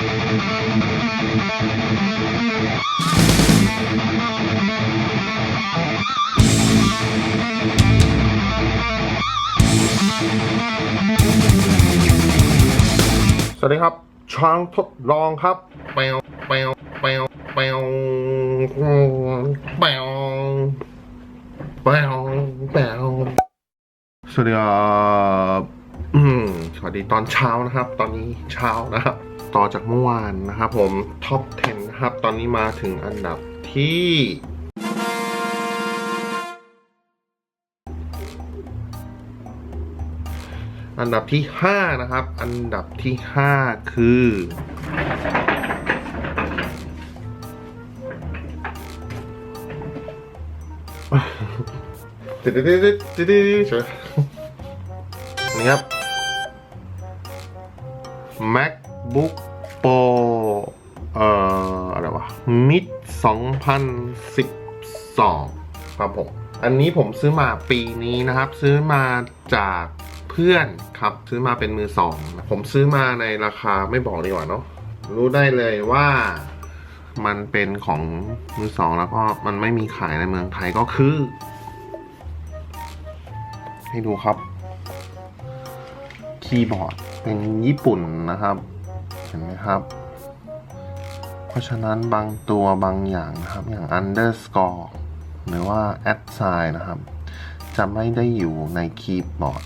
สวัสดีครับช้างทดลองครับแปวแปวแปวแปวแปวแปวแปวสวัสดีครับสวัสดีตอนเช้านะครับ ตอนนี้เช้านะครับ ต่อจากเมื่อวานนะครับผมท็อป 10 นะครับ ตอนนี้มาถึงอันดับที่ อันดับที่ 5 นะครับ อันดับที่ 5 คือตึ๊ดตึ๊ดตึ๊ดตึ๊ดตึ๊ดเฉยนี่ครับ MacBook Pro เอ่ออะไรวะ Mid 2012 ครับผม อันนี้ผมซื้อมาปีนี้นะครับ ซื้อมาจากเพื่อนครับ ซื้อมาเป็นมือสอง ผมซื้อมาในราคาไม่บอกดีกว่าเนาะรู้ได้เลยว่ามันเป็นของมือสองแล้วก็มันไม่มีขายในเมืองไทยก็คือ ให้ดูครับ คีย์บอร์ดเป็นญี่ปุ่นนะครับ เห็นไหมครับ เพราะฉะนั้นบางตัวบางอย่างนะครับอย่าง underscore หรือว่า at sign นะครับ จะไม่ได้อยู่ในคีย์บอร์ด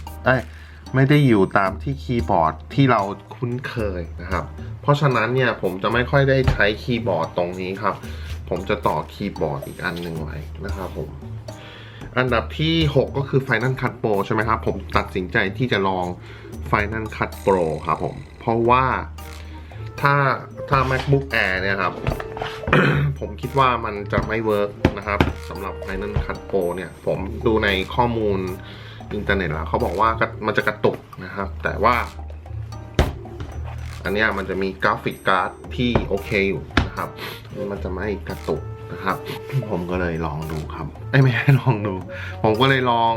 ไม่ได้อยู่ตามที่คีย์บอร์ดที่เราคุ้นเคยนะครับ เพราะฉะนั้นเนี่ยผมจะไม่ค่อยได้ใช้คีย์บอร์ดตรงนี้ครับ ผมจะต่อคีย์บอร์ดอีกอันหนึ่งไว้นะครับผมอันดับที่ 6 ก็คือ Final Cut Pro ใช่ไหมครับ ผมตัดสินใจที่จะลอง Final Cut Pro ครับผม เพราะว่า ถ้าถ้า MacBook Air เนี่ยครับ ผมคิดว่ามันจะไม่เวิร์กนะครับสำหรับ Final Cut Pro เนี่ย ผมดูในข้อมูลอินเทอร์เน็ตแล้วเขาบอกว่ามันจะกระตุกนะครับ แต่ว่า อันนี้มันจะมีกราฟิกการ์ดที่โอเคอยู่นะครับนี่มันจะไม่กระตุกนะครับ ผมก็เลยลองดูครับเอ้ไม่ให้ลองดู ผมก็เลยลอง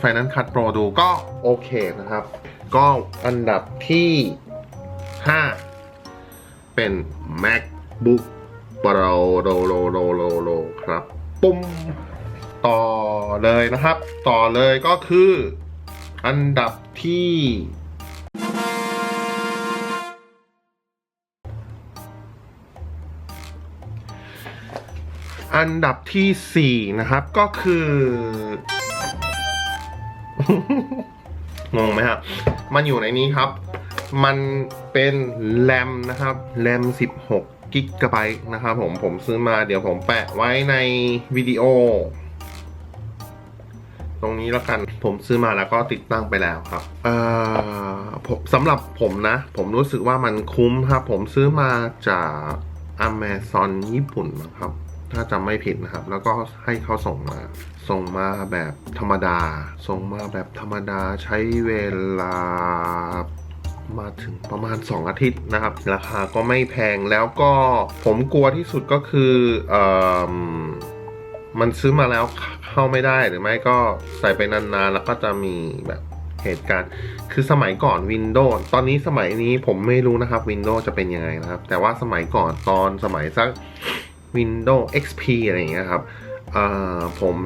Final Cut Pro ดูก็โอเคนะครับ ก็อันดับที่ 5 เป็น MacBook Pro โลโลโลโลโลครับ ปุ้มต่อเลยนะครับ ต่อเลยก็คือ อันดับที่ อันดับที่ 4 นะครับก็คืองงไหมครับ มันอยู่ในนี้ครับ มันเป็นแรมนะครับแรม 16กิกะไบต์นะครับผมผมซื้อมาเดี๋ยวผมแปะไว้ในวิดีโอ ตรงนี้แล้วกันผมซื้อมาแล้วก็ติดตั้งไปแล้วครับเอ่อผมสำหรับผมนะ ผมรู้สึกว่ามันคุ้มครับ ผมซื้อมาจาก Amazon ญี่ปุ่นนะครับ ถ้าจำไม่ผิดนะครับ แล้วก็ให้เขาส่งมา ส่งมาแบบธรรมดา ส่งมาแบบธรรมดาใช้เวลา มาถึงประมาณ 2 อาทิตย์นะครับ ราคาก็ไม่แพงแล้วก็ผมกลัวที่สุดก็คือเออมันซื้อมาแล้วเข้าไม่ได้หรือไม่ก็ใส่ไปนานๆ แล้วก็จะมีแบบเหตุการณ์ คือสมัยก่อน Windows ตอนนี้สมัยนี้ผมไม่รู้นะครับ Windows จะเป็นยังไงนะครับ แต่ว่าสมัยก่อนตอนสมัยสัก Windows XP อะไรอย่างเงี้ยครับเอ่อผม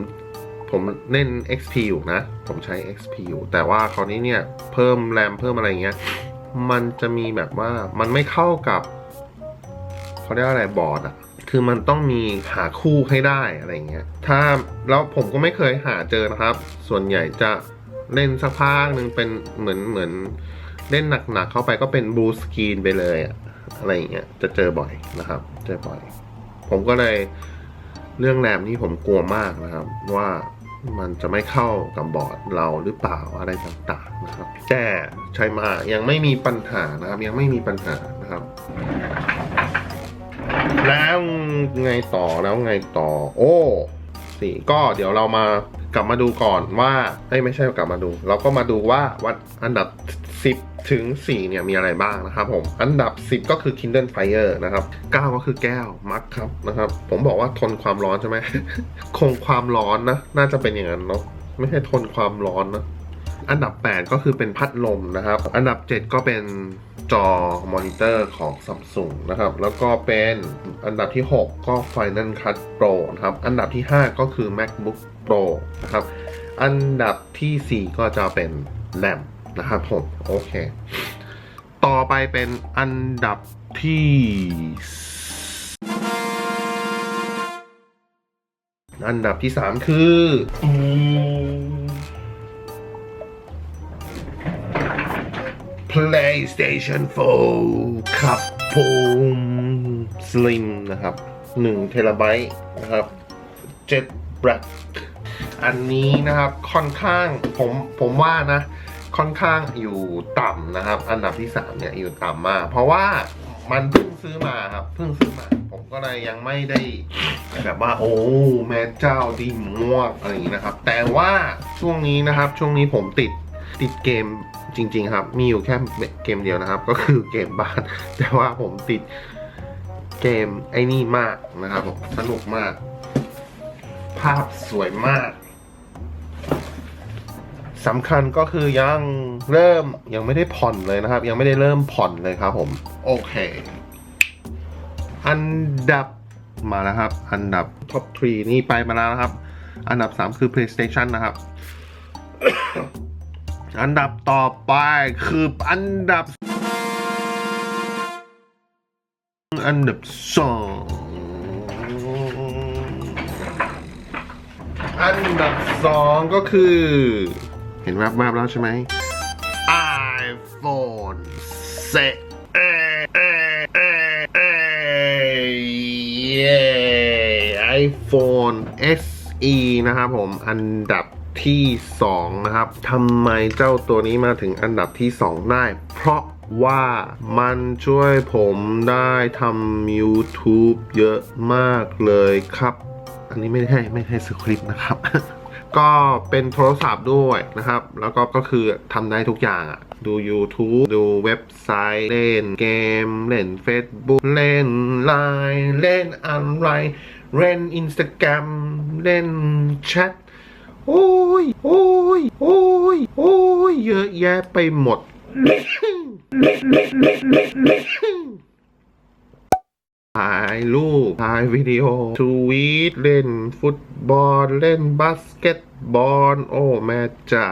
ผมเล่น XP อยู่นะ ผมใช้ XP อยู่ แต่ว่าคราวนี้เนี่ย เพิ่มแรมเพิ่มอะไรเงี้ย มันจะมีแบบว่ามันไม่เข้ากับเขาเรียกว่าอะไรบอร์ดอะคือมันต้องมีหาคู่ให้ได้อะไรเงี้ย ถ้าแล้วผมก็ไม่เคยหาเจอนะครับ ส่วนใหญ่จะเล่นสักพักหนึ่งเป็นเหมือนเหมือนเล่นหนักๆเข้าไปก็เป็นบูสกรีนไปเลยอะอะไรเงี้ยจะเจอบ่อยนะครับ เจอบ่อย ผมก็เลยเรื่องแรมนี่ผมกลัวมากนะครับ ว่า มันจะไม่เข้ากับบอร์ดเราหรือเปล่าอะไรต่างๆนะครับแต่ใช้มายังไม่มีปัญหานะครับ ยังไม่มีปัญหานะครับ แล้วไงต่อแล้วไงต่อ โอ้สี่ก็เดี๋ยวเรามากลับมาดูก่อนว่าเอ้ไม่ใช่กลับมาดู เราก็มาดูว่าวัดอันดับ 10 ถึง 4 เนี่ยมีอะไรบ้างนะครับผม อันดับ 10 ก็คือ Kindle Fire นะครับ 9 ก็คือแก้วมักครับนะครับ ผมบอกว่าทนความร้อนใช่ไหม คงความร้อนนะ น่าจะเป็นอย่างนั้นเนาะ ไม่ใช่ทนความร้อนนะ อันดับ 8 ก็คือเป็นพัดลมนะครับ อันดับ 7 ก็เป็นจอมอนิเตอร์ของ Samsung นะครับ แล้วก็เป็นอันดับที่ 6 ก็ Final Cut Pro นะครับ อันดับที่ 5 ก็คือ MacBook Pro นะครับ อันดับทีสี่4 ก็จะเป็นแรม นะครับผมโอเค ต่อไปเป็นอันดับที่อันดับที่3คืออ PlayStation 4ครับผม Slim นะครับ1เทราไบต์นะครับ7 Black อันนี้นะครับค่อนข้างผมผมว่านะ ค่อนข้างอยู่ต่ำนะครับ อันดับที่ 3 เนี่ยอยู่ต่ำมาก เพราะว่ามันเพิ่งซื้อมาครับเพิ่งซื้อมา ผมก็เลยยังไม่ได้แบบว่า โอ้แม่เจ้าดีมวงอะไรอย่างนี้นะครับ แต่ว่าช่วงนี้นะครับ ช่วงนี้ผมติดติดเกมจริง ๆ ครับ มีอยู่แค่เกมเดียวนะครับ ก็คือเกมบ้าน แต่ว่าผมติดเกมไอ้นี่มากนะครับผมสนุกมาก ภาพสวยมาก สำคัญก็คือยังเริ่มยังไม่ได้ผ่อนเลยนะครับ ยังไม่ได้เริ่มผ่อนเลยครับผม โอเค อันดับมาแล้วครับ อันดับท็อป3นี่ไปมาแล้วนะครับ อันดับ 3 คือ PlayStation นะครับ อันดับต่อไปคืออันดับ อันดับสองอันดับสองก็คือ เห็นแวบๆแล้วใช่ไหม iPhone เซเอเอเอเอเย้ iPhone SE นะครับผมอันดับที่ 2 นะครับทำไมเจ้าตัวนี้มาถึงอันดับที่ 2 ได้ เพราะว่ามันช่วยผมได้ทำ YouTube เยอะมากเลยครับ อันนี้ไม่ได้ไม่ได้สคริปต์นะครับ ก็เป็นโทรศัพท์ด้วยนะครับ แล้วก็ก็คือทำได้ทุกอย่างอะดู YouTube ดูเว็บไซต์เล่นเกม เล่น Facebook เล่น Line เล่นอะไร เล่น Instagram เล่นแชทโอ้ย โอ้ย โอ้ย โอ้ย เยอะแยะไปหมด ถ่ายรูปถ่ายวิดีโอทวีตเล่นฟุตบอล เล่นบาสเกตบอล โอ้แม่เจ้า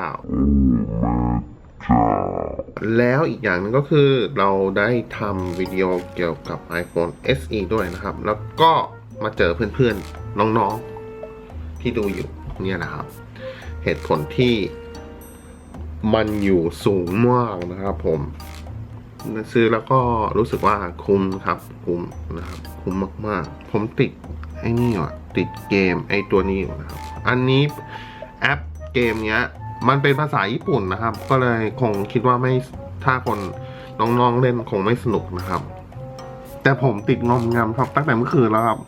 แล้วอีกอย่างหนึงก็คือเราได้ทำวิดีโอเกี่ยวกับ iPhone SE ด้วยนะครับ แล้วก็มาเจอเพื่อนๆ น้องๆ ที่ดูอยู่เนี่ยนะครับ เหตุผลที่มันอยู่สูงมากนะครับผม ซื้อแล้วก็รู้สึกว่าคุ้มครับ คุ้มนะครับ คุ้มมากๆ ผมติดไอ้นี่ว่ะ ติดเกมไอ้ตัวนี้อยู่นะครับ อันนี้แอปเกมเนี้ย มันเป็นภาษาญี่ปุ่นนะครับ ก็เลยคงคิดว่าไม่ถ้าคนน้องๆเล่นคงไม่สนุกนะครับ แต่ผมติดงอมงำครับ ตั้งแต่เมื่อคืนแล้วครับ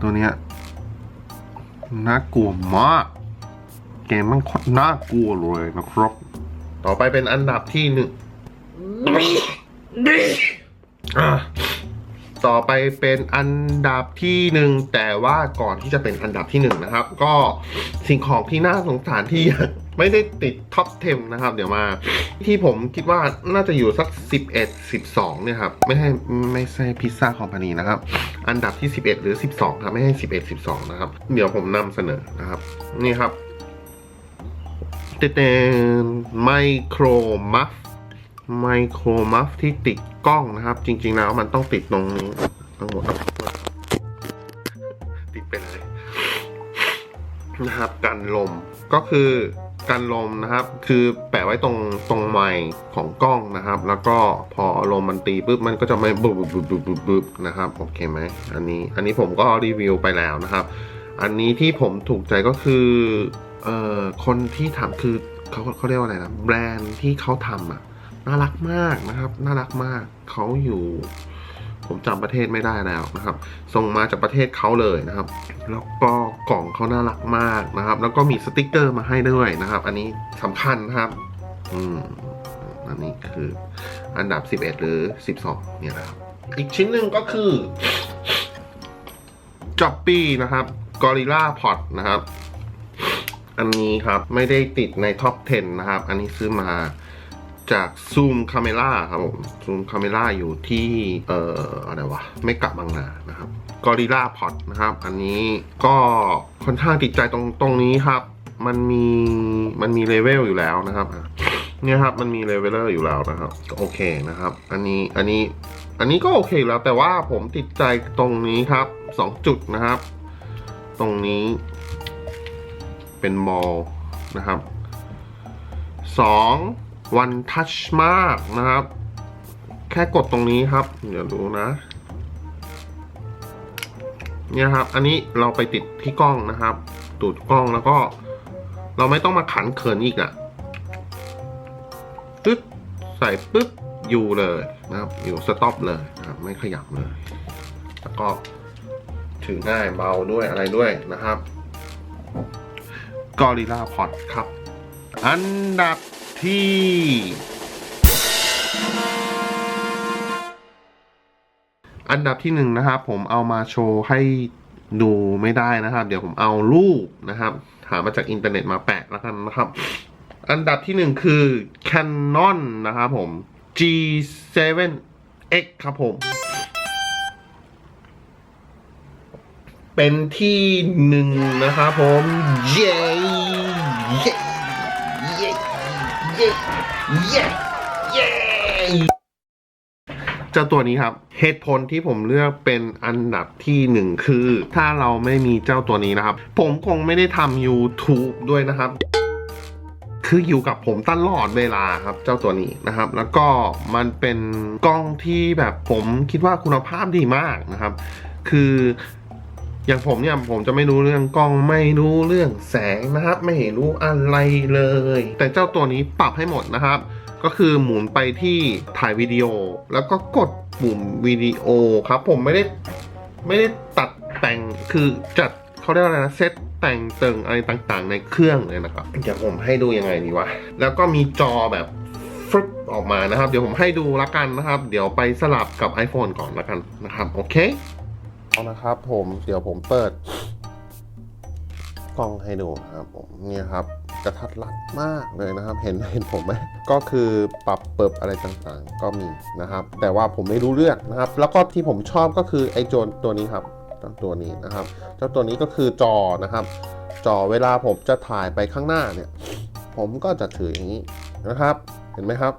ตัวเนี้ยน่ากลัวมากเกมมันโคตรน่ากลัวเลยนะครับ ต่อไปเป็นอันดับที่หนึ่งอะต่อไปเป็นอันดับที่หนึ่งแต่ว่าก่อนที่จะเป็นอันดับที่หนึ่งนะครับ ก็สิ่งของที่น่าสงสารที่ยังไม่ได้ติดท็อป 10 นะครับ เดี๋ยวมา ที่ผมคิดว่าน่าจะอยู่สัก 11 12 เนี่ยครับ ไม่ใช่ไม่ใช่พิซซ่าคอมพานีนะครับ อันดับที่ 11 หรือ 12 ครับ ไม่ใช่ 11 12 นะครับ เดี๋ยวผมนำเสนอนะครับ นี่ครับ เตนไมโครมัฟไมโครมัฟที่ติดกล้องนะครับ จริง ๆ แล้วมันต้องติดตรงนี้ทั้งหมดติดไปเลยนะครับกันลมก็คือกันลมนะครับ คือแปะไว้ตรงตรงไมค์ของกล้องนะครับ แล้วก็พอลมมันตีปุ๊บมันก็จะไม่บึบบึบบึบบึบบึบนะครับโอเคไหมอันนี้อันนี้ผมก็รีวิวไปแล้วนะครับ อันนี้ที่ผมถูกใจก็คือ เอ่อคนที่ทำคือเขาเขาเรียกว่าอะไรนะแบรนด์ที่เขาทำอะน่ารักมากนะครับ น่ารักมากเขาอยู่ ผมจำประเทศไม่ได้แล้วนะครับ ส่งมาจากประเทศเขาเลยนะครับ แล้วก็กล่องเขาน่ารักมากนะครับ แล้วก็มีสติกเกอร์มาให้ด้วยนะครับ อันนี้สำคัญนะครับ อืมอันนี้คืออันดับ 11 หรือ 12 เนี่ยนะครับ อีกชิ้นหนึ่งก็คือจ็อปปี้นะครับกอริล่าพอดนะครับ อันนี้ครับไม่ได้ติดในท็อป 10 นะครับ อันนี้ซื้อมาจากซูมคาเมล่าครับผมซูมคาเมล่าอยู่ที่เอ่ออะไรวะไม่กะบางนานะครับกอริล่าพอดนะครับ อันนี้ก็ค่อนข้างติดใจตรงตรงนี้ครับ มันมีมันมีเลเวลอยู่แล้วนะครับเนี่ยครับมันมีเลเวลอยู่แล้วนะครับก็โอเคนะครับ อันนี้อันนี้อันนี้ก็โอเคแล้วแต่ว่าผมติดใจตรงนี้ครับสองจุดนะครับ ตรงนี้ เป็นมอลนะครับสองวันทัชมากนะครับ แค่กดตรงนี้ครับ เดี๋ยวดูนะ เนี่ยครับ อันนี้เราไปติดที่กล้องนะครับ ตูดกล้องแล้วก็ เราไม่ต้องมาขันเขินอีกอะ่ะตึ๊ดใส่ปึ๊บอยู่เลยนะครับ อยู่สต็อปเลยนะครับ ไม่ขยับเลย แล้วก็ถือง่ายเบาด้วยอะไรด้วยนะครับ กอริลลาพอดครับ อันดับที่อันดับที่หนึ่งนะครับ ผมเอามาโชว์ให้ดูไม่ได้นะครับ เดี๋ยวผมเอารูปนะครับ หามาจากอินเทอร์เน็ตมาแปะแล้วกันนะครับ อันดับที่หนึ่งคือ Canon นะครับผม G7X ครับผม เป็นที่หนึ่งนะครับผมเย้เย้เย้เย้เย้เย้เจ้าตัวนี้ครับเหตุผลที่ผมเลือกเป็นอันดับที่หนึ่งคือ ถ้าเราไม่มีเจ้าตัวนี้นะครับ ผมคงไม่ได้ทำ YouTube ด้วยนะครับคืออยู่กับผมตลอดเวลาครับเจ้าตัวนี้นะครับ แล้วก็มันเป็นกล้องที่แบบผมคิดว่าคุณภาพดีมากนะครับ คือ อย่างผมเนี่ยผมจะไม่รู้เรื่องกล้องไม่รู้เรื่องแสงนะครับ ไม่รู้อะไรเลย แต่เจ้าตัวนี้ปรับให้หมดนะครับ ก็คือหมุนไปที่ถ่ายวิดีโอ แล้วก็กดปุ่มวิดีโอครับ ผมไม่ได้ไม่ได้ตัดแต่งคือจัดเขาเรียกว่าอะไรนะเซตแต่งเติงอะไรต่างๆ ในเครื่องเลยนะครับเดี๋ยวผมให้ดูยังไงดีวะแล้วก็มีจอแบบฟลุปออกมานะครับ เดี๋ยวผมให้ดูละกันนะครับ เดี๋ยวไปสลับกับ iPhone ก่อนละกันนะครับโอเค เอานะครับผมเดี๋ยวผมเปิด กล้องให้ดูนะครับผมเนี่ยครับกระทัดรัดมากเลยนะครับ เห็นเห็นผมไหมก็คือปรับเปิบอะไรต่างๆ ก็มีนะครับ แต่ว่าผมไม่รู้เรื่องนะครับ แล้วก็ที่ผมชอบก็คือไอ้โจนตัวนี้ครับตัวนี้นะครับ เจ้าตัวนี้ก็คือจอนะครับ จอเวลาผมจะถ่ายไปข้างหน้าเนี่ย ผมก็จะถืออย่างนี้นะครับ เห็นไหมครับ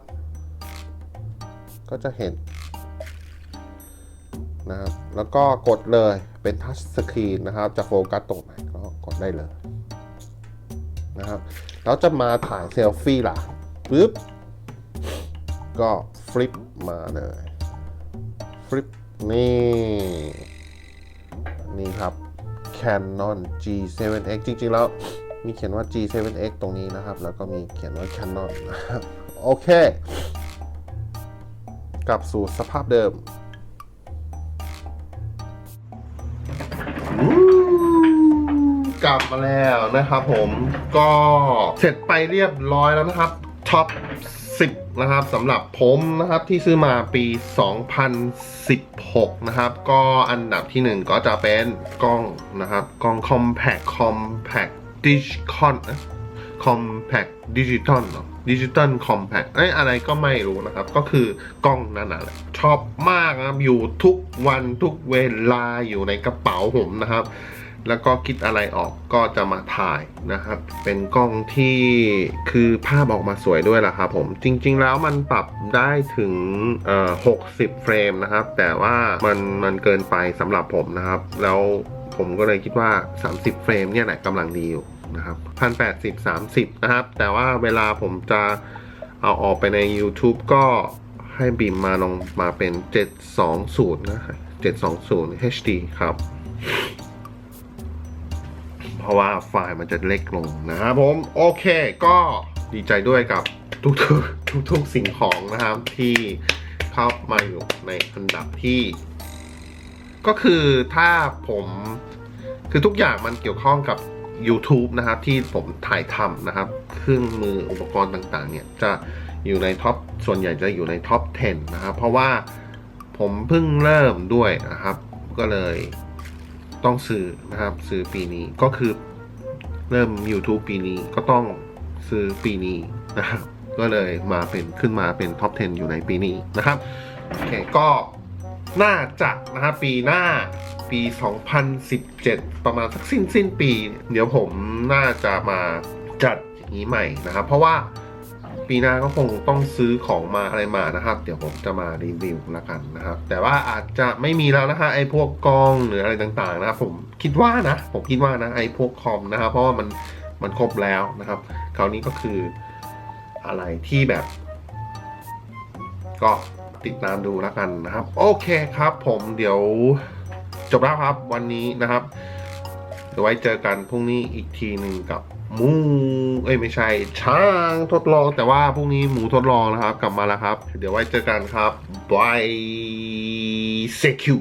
ก็จะเห็น นะครับ แล้วก็กดเลยเป็นทัชสกรีนนะครับ จะโฟกัสตรงไหนก็กดได้เลยนะครับ แล้วจะมาถ่ายเซลฟี่ล่ะปึ๊บ ก็ฟลิปมาเลยฟลิปนี่ นี่ครับ Canon G7X จริง ๆ แล้วมีเขียนว่า G7X ตรงนี้นะครับ แล้วก็มีเขียนว่า Canon นะครับ โอเค กลับสู่สภาพเดิม กลับมาแล้วนะครับผมก็เสร็จไปเรียบร้อยแล้วนะครับท็อป 10 นะครับสำหรับผมนะครับที่ซื้อมาปี 2016 นะครับ ก็อันดับที่ 1 ก็จะเป็นกล้องนะครับ กล้อง compact compact digital compact digital เนอดิจิตอลคอมแพคเอ้ยอะไรก็ไม่รู้นะครับ ก็คือกล้องนั่นแหละชอบมากนะครับ อยู่ทุกวันทุกเวลาอยู่ในกระเป๋าผมนะครับ แล้วก็คิดอะไรออกก็จะมาถ่ายนะครับ เป็นกล้องที่คือภาพออกมาสวยด้วยล่ะครับผม จริง ๆ แล้วมันปรับได้ถึงเอ่อ60 เฟรมนะครับ แต่ว่ามันมันเกินไปสำหรับผมนะครับ แล้วผมก็เลยคิดว่า 30 เฟรมเนี่ยแหละกำลังดีอยู่นะครับ1080 30 นะครับ แต่ว่าเวลาผมจะเอาออกไปใน YouTube ก็ให้บีมมาลงมาเป็น 720 นะ720 HD ครับ เพราะว่าไฟล์มันจะเล็กลงนะครับผมโอเคก็ดีใจด้วยกับทุกๆทุกทุกๆสิ่งของนะครับที่เข้ามาอยู่ในอันดับที่ ก็คือถ้าผมคือทุกอย่างมันเกี่ยวข้องกับ YouTube นะครับที่ผมถ่ายทำนะครับ เครื่องมืออุปกรณ์ต่างๆ เนี่ยจะอยู่ในท็อปส่วนใหญ่จะอยู่ในท็อป 10 นะครับ เพราะว่าผมเพิ่งเริ่มด้วยนะครับ ก็เลย ต้องซื้อนะครับ ซื้อปีนี้ก็คือเริ่ม YouTube ปีนี้ก็ต้องซื้อปีนี้นะครับ ก็เลยมาเป็นขึ้นมาเป็นท็อป 10 อยู่ในปีนี้นะครับโอเคก็น่าจะนะครับปีหน้าปี 2017 ประมาณสักสิ้นสิ้นปี เดี๋ยวผมน่าจะมาจัดอย่างนี้ใหม่นะครับ เพราะว่า ปีหน้าก็คงต้องซื้อของมาอะไรมานะครับ เดี๋ยวผมจะมารีวิวแล้วกันนะครับ แต่ว่าอาจจะไม่มีแล้วนะฮะไอ้พวกกล้องหรืออะไรต่างๆนะครับผมคิดว่านะผมคิดว่านะไอ้พวกคอมนะครับ เพราะว่ามันมันครบแล้วนะครับ คราวนี้ก็คืออะไรที่แบบ ก็ติดตามดูแล้วกันนะครับ โอเคครับ ผมเดี๋ยวจบแล้วครับวันนี้นะครับเดี๋ยวไว้เจอกันพรุ่งนี้อีกทีหนึ่งกับ หมู เอ้ยไม่ใช่ ช้างทดลอง แต่ว่าพรุ่งนี้หมูทดลองนะครับ กลับมาแล้วครับ เดี๋ยวไว้เจอกันครับบายเซคิว